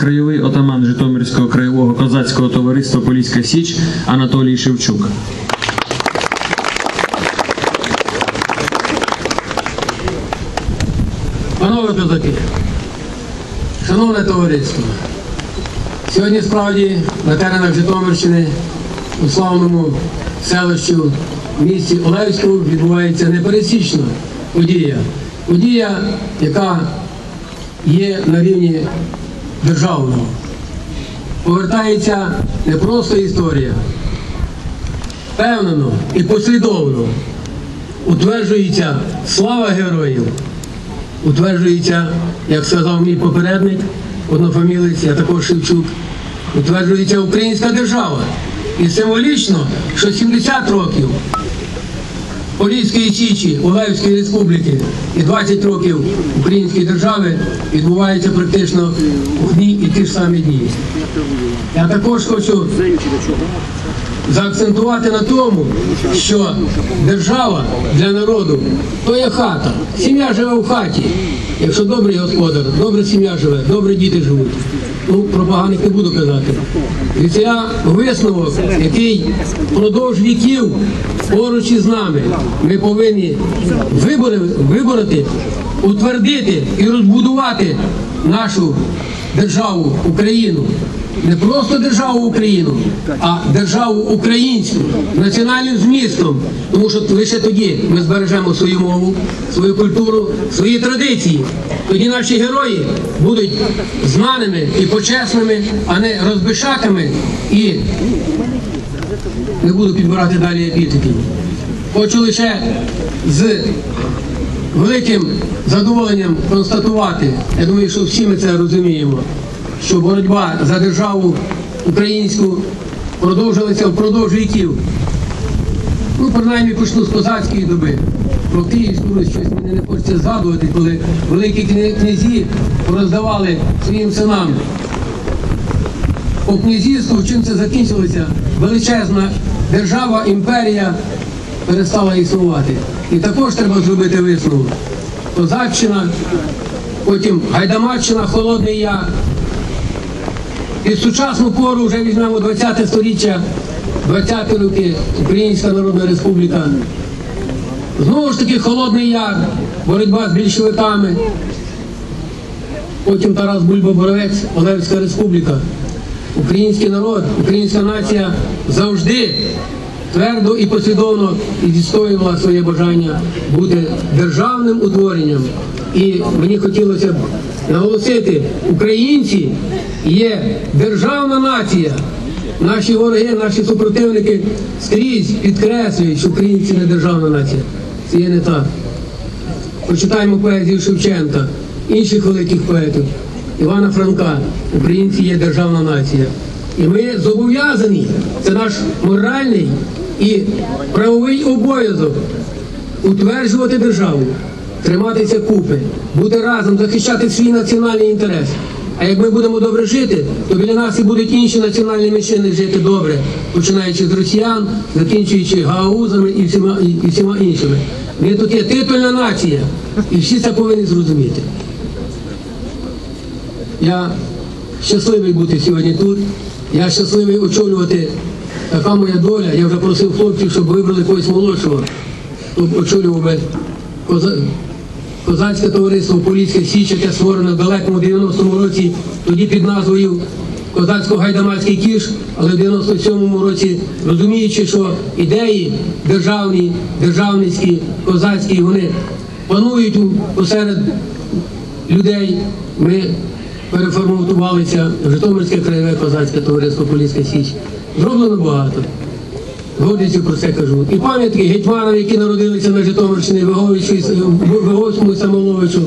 Краєвий отаман Житомирського краєвого козацького товариства Поліська Січ Анатолій Шевчук. Панове козаки, шановне товариство, сьогодні справді на теренах Житомирщини у славному селищу місті Олевську відбувається непересічна подія. Подія, яка є на рівні державного. Повертається не просто історія, впевнено і послідовно утверджується слава героїв утверджується, як сказав мій попередник, однофамілець, я також Шевчук, утверджується українська держава. І символічно, що 70 років Поліської Січі, Олевської Республіки і 20 років Української держави відбувається практично в одні і ті ж самі дні. Я також хочу заакцентувати на тому, що держава для народу то є хата. Сім'я живе в хаті. Якщо добрий господар, добра сім'я живе, добре діти живуть. Ну, про поганих не буду казати. І це висновок, який впродовж віків поруч із нами ми повинні вибори, вибороти, утвердити і розбудувати нашу державу Україну. Не просто державу Україну, а державу українську національним змістом. Тому що лише тоді ми збережемо свою мову, свою культуру, свої традиції. Тоді наші герої будуть знаними і почесними, а не розбишаками і не буду підбирати далі епітетів. Хочу лише з великим задоволенням констатувати, я думаю, що всі ми це розуміємо, що боротьба за державу українську продовжилася впродовж віків. Ну, принаймні почну з козацької доби. Про Київську Русь щось мені не хочеться згадувати, коли великі кня- князі роздавали своїм синам по князівству, чим це закінчилося, величезна держава, імперія перестала існувати. І також треба зробити висновок. Козаччина, потім Гайдамаччина, Холодний Яр. І сучасну пору вже візьмемо 20 століття, 20 роки, Українська Народна Республіка. Знову ж таки Холодний Яр, боротьба з більшовиками. Потім Тарас Бульба Боровець, Олевська Республіка. Український народ, українська нація завжди твердо і послідовно відстоювала своє бажання бути державним утворенням. І мені хотілося б наголосити, українці є державна нація. Наші вороги, наші супротивники скрізь підкреслюють, що українці не державна нація. Це є не так. Почитаємо поезію Шевченка, інших великих поетів, Івана Франка. Українці є державна нація. І ми зобов'язані, це наш моральний і правовий обов'язок утверджувати державу, триматися купи, бути разом, захищати свій національний інтерес. А як ми будемо добре жити, то біля нас і будуть інші національні меншини жити добре, починаючи з росіян, закінчуючи гаузами і всіма, і, всіма іншими. Ми тут є титульна нація, і всі це повинні зрозуміти. Я щасливий бути сьогодні тут. Я щасливий очолювати така моя доля. Я вже просив хлопців, щоб вибрали когось молодшого, щоб очолював би. Козацьке товариство Поліська Січ, яке створено в далекому 90-му році, тоді під назвою Козацько-Гайдамацький кіш, але в 97-му році, розуміючи, що ідеї державні, державницькі, козацькі, вони панують посеред людей. Ми переформатувалися в Житомирське краєве козацьке товариство Поліська Січ. Зроблено багато. Гордістю про це кажу. І пам'ятки гетьманам, які народилися на Житомирщині, Виговському Самоловичу.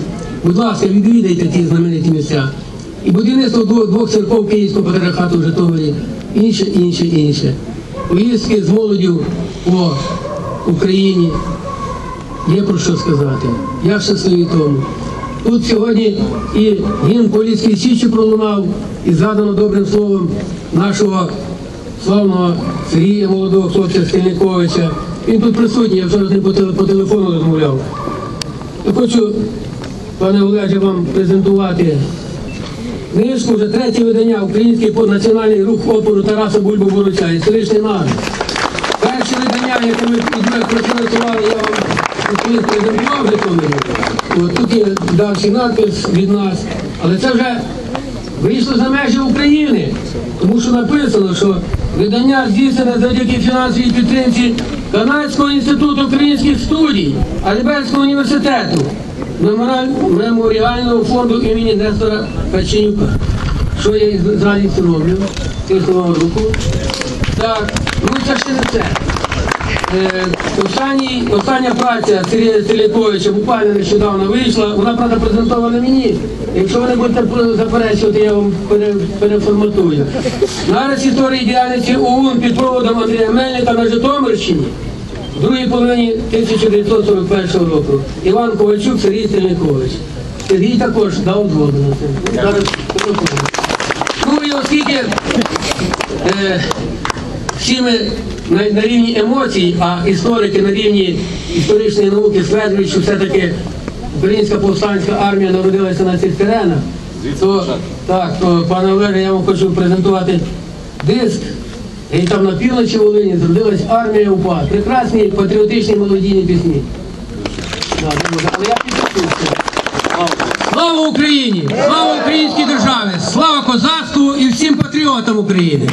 Будь ласка, відвідайте ті знамениті місця. І будівництво двох, церков Київського патріархату в Житомирі, інше, інше, інше. Поїздки з молоддю по Україні. Є про що сказати. Я щасливий тому. Тут сьогодні і гімн Поліської Січі пролунав, і згадано добрим словом нашого славного Сергія, молодого хлопця Стельниковича. Він тут присутній, я вчора з ним по, теле- телефону розмовляв. Я хочу, пане Олеже, вам презентувати книжку вже третє видання Український національний рух опору Тараса Бульба Боруця, історичний народ. Перше видання, яке ми прокоментували, я вам колись презентував Житомирі. Тут є далі надпис від нас, але це вже вийшло за межі України, тому що написано, що видання здійснене завдяки фінансовій підтримці Канадського інституту українських студій, Альбертського університету, меморіального фонду імені Нестора Печенюка. Що я роблю, радістю роблю? Тиснула руку. Так, ну це ще не все. Е, останній, остання праця Сергія Теліковича буквально нещодавно вийшла. Вона, правда, презентована мені. Якщо ви не будете заперечувати, я вам пере, переформатую. Нараз історії діяльності ОУН під проводом Андрія Мельника на Житомирщині в другій половині 1941 року. Іван Ковальчук, Сергій Стрільникович. Сергій також дав згоду на це. Зараз. Ну і оскільки е, всі ми на, на рівні емоцій, а історики на рівні історичної науки стверджують, що все-таки українська повстанська армія народилася на цих теренах, то так, то пане Олеже, я вам хочу презентувати диск. І там на півночі Волині зродилась армія УПА. Прекрасні патріотичні молодійні пісні. Але я. Слава Україні! Слава українській державі! Слава козацтву і всім патріотам України!